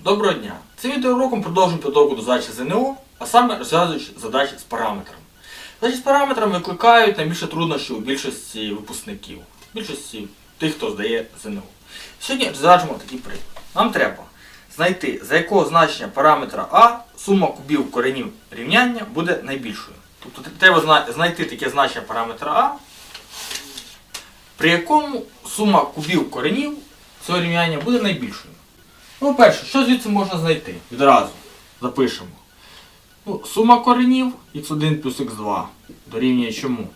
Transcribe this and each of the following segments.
Доброго дня! Цим відеоуроком продовжуємо підготовку до задачі ЗНО, а саме розв'язуючи задачі з параметрами. Задачі з параметрами викликають найбільше труднощів у більшості випускників, більшості тих, хто здає ЗНО. Сьогодні розглянемо такий приклад. Нам треба знайти, за якого значення параметра А сума кубів коренів рівняння буде найбільшою. Тобто треба знайти таке значення параметра А, при якому сума кубів коренів цього рівняння буде найбільшою. Ну, перше, що звідси можна знайти? Відразу запишемо. Ну, сума коренів x1 плюс x2 дорівнює чому?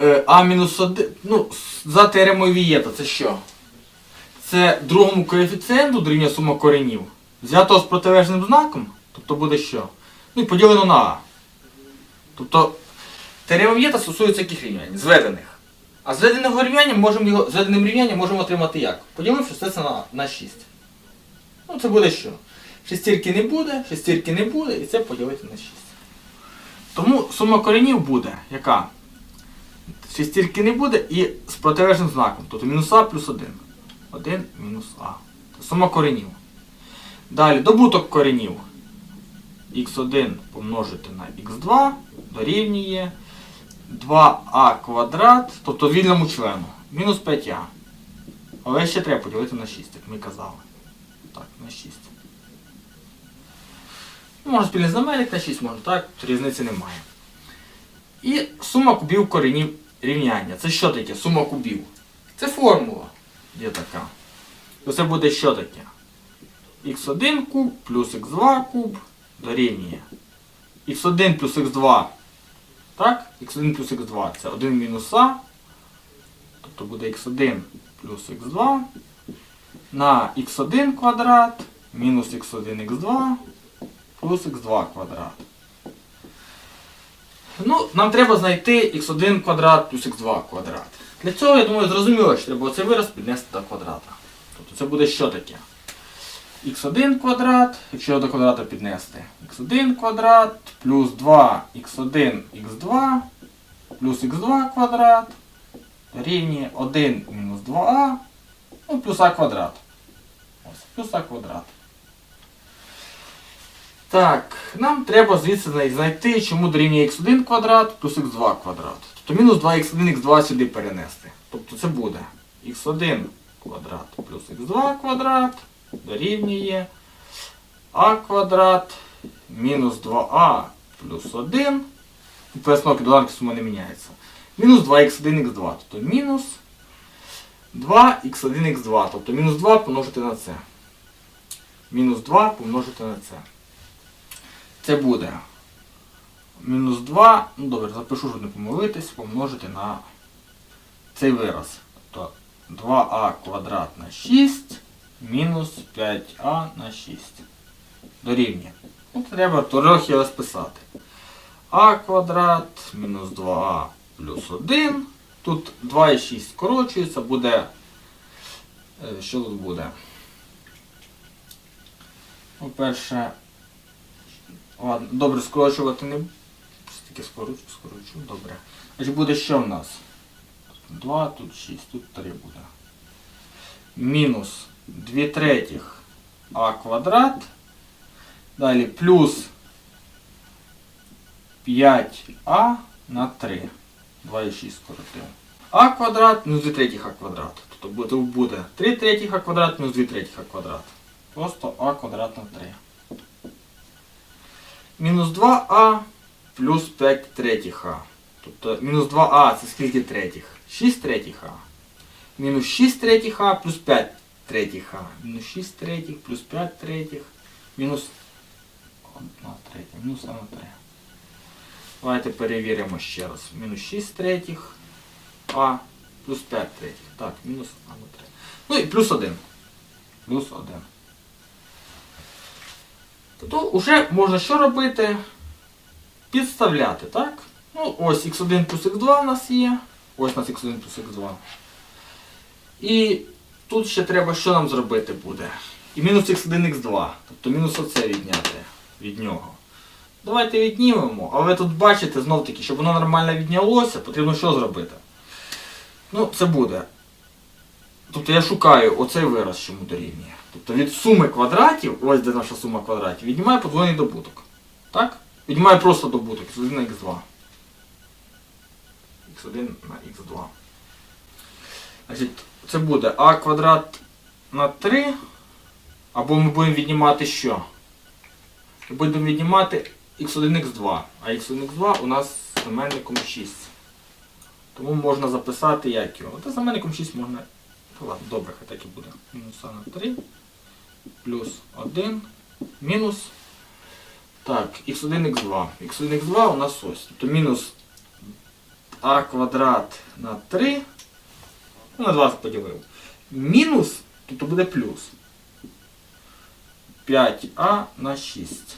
Е, а мінус 1, ну, за теоремою Вієта це що? Це другому коефіцієнту дорівнює сума коренів. Взятого з протилежним знаком, тобто буде що? Ну і поділено на А. Тобто теорема Вієта стосується яких рівнянь? Зведених. А зведеного рівняння можемо його, зведеним рівнянням можемо отримати як? Поділивши все це на, на 6. Ну це буде що? Шестірки не буде, шестірки не буде, і це поділити на 6. Тому сума коренів буде яка? Шестірки не буде і з протилежним знаком. Тобто мінус А плюс 1. 1 мінус А. Сума коренів. Далі добуток коренів. х1 помножити на х2 дорівнює 2а квадрат, тобто вільному члену, мінус 5а. Але ще треба поділити на 6, як ми казали. Так, на 6. Ну, Можна спільний знаменник на 6, можна так, різниці немає. І сума кубів коренів рівняння. Це що таке? Сума кубів. Це формула. Є така. То це буде що таке? х1 куб плюс х2 куб дорівнює. х1 плюс х2 так? x1 плюс x2 це 1 мінус а. Тобто буде x1 плюс x2 на x1 квадрат мінус x1 x2 плюс x2 квадрат. Ну, нам треба знайти x1 квадрат плюс x2 квадрат. Для цього, я думаю, зрозуміло, що треба цей вираз піднести до квадрата. Тобто це буде що таке? Х1 квадрат, якщо його до квадрата піднести, х1 квадрат плюс 2 х1 х2 плюс х2 квадрат рівні 1 мінус 2а ну, плюс а квадрат. Ось, плюс а квадрат. Так, нам треба звідси знайти, чому дорівнює х1 квадрат плюс х2 квадрат. Тобто мінус 2х1 х2 сюди перенести. Тобто це буде х1 квадрат плюс х2 квадрат дорівнює а квадрат мінус 2а плюс 1. Пересновки доданки сума не міняється. Мінус 2х1 х2. Тобто мінус 2х1 х2. Тобто мінус 2 помножити на це. Мінус 2 помножити на це. Це буде мінус 2. Ну добре, запишу, щоб не помилитись, помножити на цей вираз. Тобто 2а квадрат на 6 мінус 5а на 6. Дорівнює. Ну, треба трохи розписати. а квадрат мінус 2а плюс 1. Тут 2 і 6 скорочується, буде. е, Що тут буде? По-перше, ладно, добре, скорочувати не. Стільки скорочу, скорочу, добре. Значить буде що в нас? 2, тут 6, тут 3 буде. Мінус 2 третіх а квадрат. Далі плюс 5а на 3. 2,6 скоротив. А квадрат мінус 2 третіх а квадрат. Тобто буде, буде 3 третіх а квадрат мінус 2 третіх а квадрат. Просто а квадрат на 3. Мінус 2а плюс 5 третіх а. Тобто мінус 2а це скільки третіх? 6 третіх а. Мінус 6 третіх а плюс 5 третіх а. Мінус 6 третіх плюс 5 третіх. Мінус 1 третя. Мінус а на 3. Давайте перевіримо ще раз. Мінус 6 третіх а плюс 5 третіх. Так, мінус а на 3. Ну і плюс 1. Плюс 1. То вже можна що робити? Підставляти, так? Ну, ось x1 плюс x2 у нас є. Ось у нас x1 плюс x2. І тут ще треба що нам зробити буде? І мінус x1, x2. Тобто мінус оце відняти від нього. Давайте віднімемо, але тут бачите, знов таки, щоб воно нормально віднялося, потрібно що зробити? Ну, це буде. тобто я шукаю оцей вираз, що йому дорівнює. Тобто від суми квадратів, ось де наша сума квадратів, віднімаю подвоєний добуток. Так? Віднімаю просто добуток x1 на x2. x1 на x2. Значить, це буде а квадрат на 3. Або ми будемо віднімати що? Ми будемо віднімати x1, x2. А x1, x2 у нас з знаменником 6. Тому можна записати як його. Та знаменником 6 можна. Та ладно, добре, хай так і буде. А на 3. Плюс 1. Мінус. Так, x1, x2. x1, x2 у нас ось. Тобто мінус а квадрат на 3. Ну, на 2 поділив. Мінус, тобто буде плюс. 5а на 6.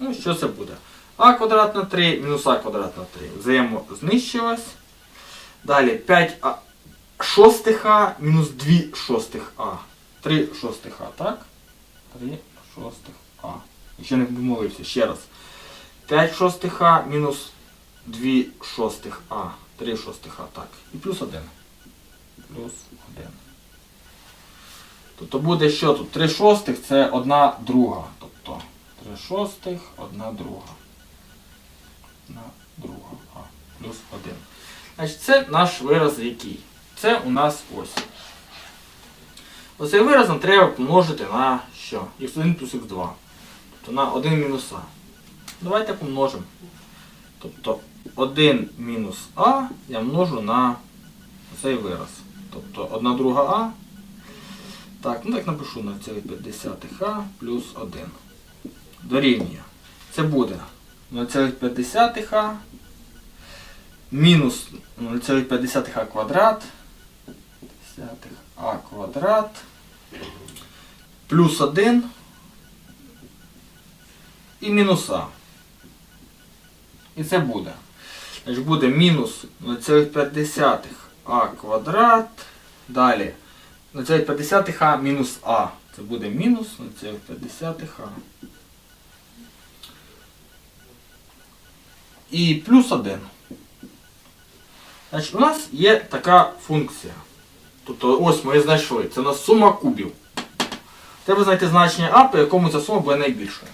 Ну, що це буде? а квадрат на 3 мінус а квадрат на 3. Взаємознищилось. Далі 5а шостих а мінус 2 шостих а. 3 шостих а, так? 3 шостих а. Ще не помилився, ще раз. 5 шостих а мінус 2 шостих а. 3 шостих а, так. І плюс 1. Плюс 1. Тобто буде що тут? 3 шостих це 1 друга. Тобто 3 шостих, 1 друга. 1 друга. А, плюс 1. Значить, це наш вираз який? Це у нас ось. Оцей вираз нам треба помножити на що? x1 плюс x2. Тобто на 1 мінус а. Давайте помножимо. Тобто 1 мінус а я множу на цей вираз. Тобто 1 друга а. Так, ну так напишу на цілих 50 а плюс 1. Дорівнює. Це буде 0,5 а мінус 0,5 а квадрат. 50 а квадрат плюс 1 і мінус а. І це буде. Значить буде мінус 0,5 а квадрат. Далі 0,5 а мінус а. Це буде мінус 0,5 а. І плюс 1. Значить, у нас є така функція. Тобто ось ми знайшли. Це у нас сума кубів. Треба знайти значення А, по якому ця сума буде найбільшою.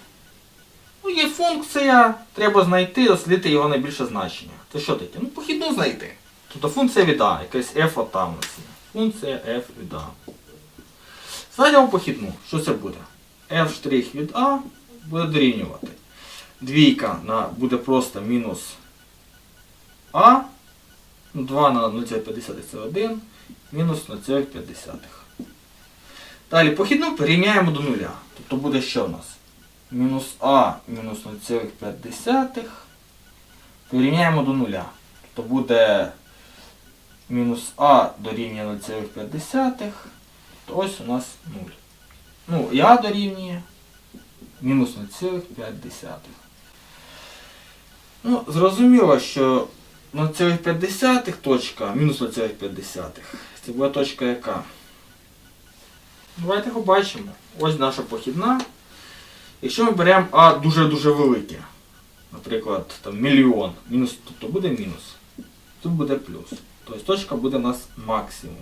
Ну, є функція, треба знайти, дослідити його найбільше значення. Це що таке? Ну, похідну знайти. Тобто функція від А, якась f от є. Функція f від А. Знайдемо похідну. Що це буде? f' від А буде дорівнювати. Двійка на, буде просто мінус А. Ну, 2 на 0,5 це 1. Мінус 0,5. Далі похідну перейняємо до нуля. Тобто буде що в нас? Мінус А мінус 0,5. Перейняємо до нуля. Тобто буде мінус А дорівнює 0,5. То ось у нас 0. Ну, і А дорівнює мінус 0,5. Ну, зрозуміло, що 0,5 точка, мінус 0,5. Це буде точка яка? Давайте побачимо. Ось наша похідна. Якщо ми беремо А дуже-дуже велике, наприклад, там мільйон, мінус, тобто буде мінус, тут буде плюс. Тобто точка буде у нас максимум.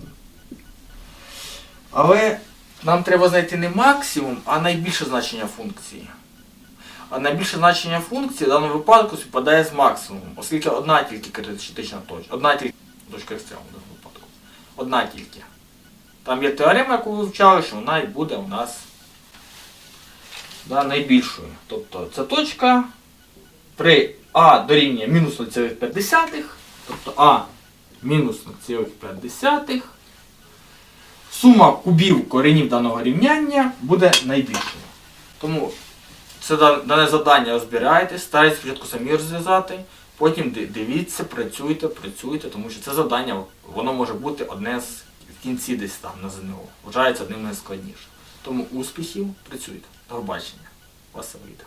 Але нам треба знайти не максимум, а найбільше значення функції. А найбільше значення функції в даному випадку співпадає з максимумом, оскільки одна тільки критична точка. Одна тільки точка екстрему в даному випадку. Одна тільки. Там є теорема, яку ви вивчали, що вона і буде у нас да, найбільшою. Тобто ця точка при А дорівнює мінус 0,5, тобто А мінус 0,5, сума кубів коренів даного рівняння буде найбільшою. Тому це дане завдання розбирайте, старайтесь спочатку самі розв'язати, потім дивіться, працюйте, працюйте, тому що це завдання воно може бути одне з кінці десь там на ЗНО. Вважається одним з. Тому успіхів, працюйте. До побачення. Вас вийде.